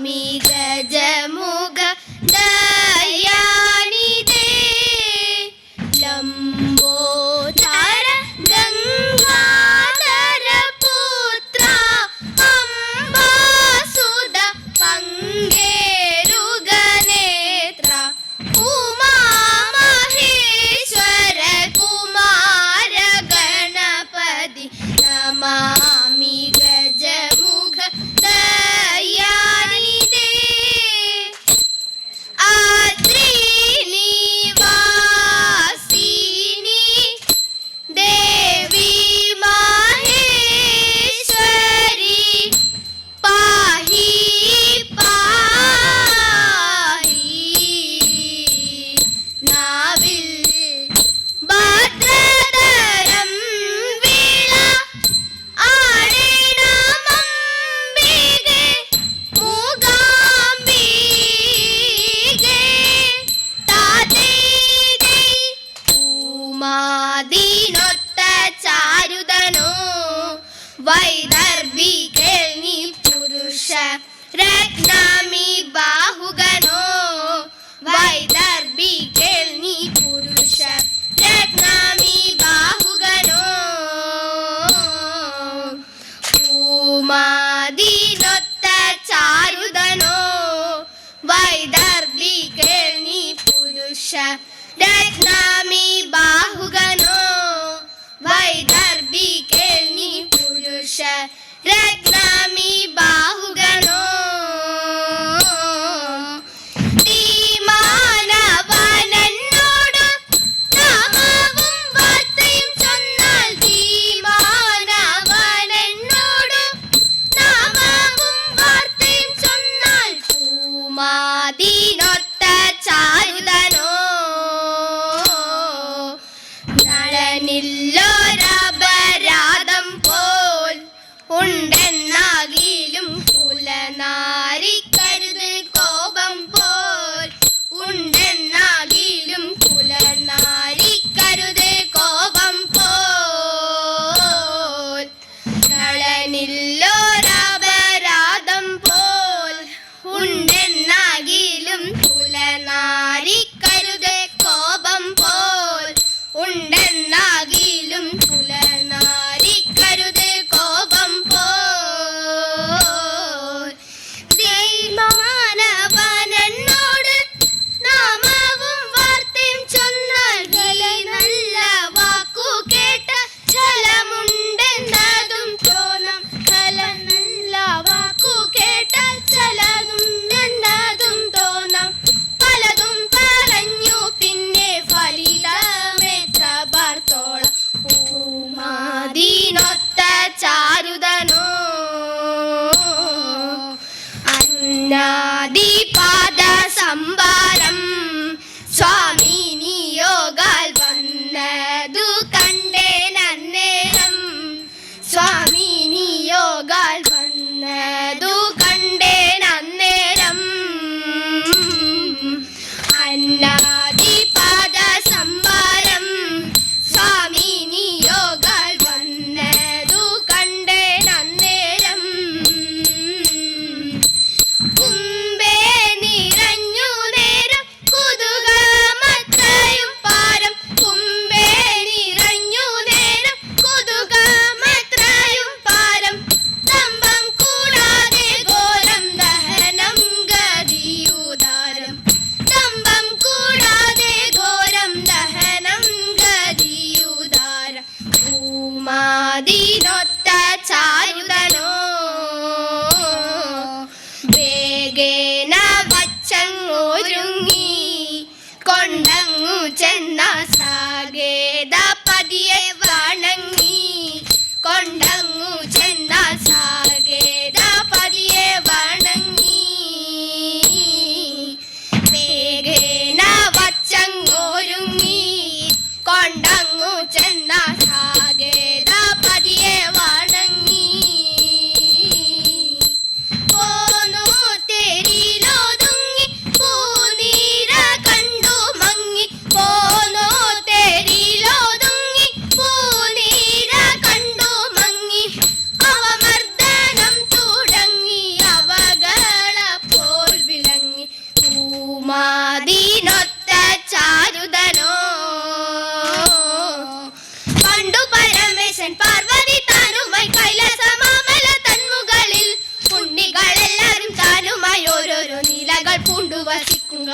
Me. മാതീനൊത്ത ചാരുതനോ? വൈദർഭികൾ നീ പുരുഷ രത്നമി ബാഹുഗനോ വൈദർഭികൾ നീ പുരുഷ രത്നമി ബാഹുഗനോ ഭൂമാതീനൊത്ത ചാരുതനോ? വൈദർഭികൾ നീ പുരുഷ രത്ന പുരുഷ உண்ட Mama. വസിക്കും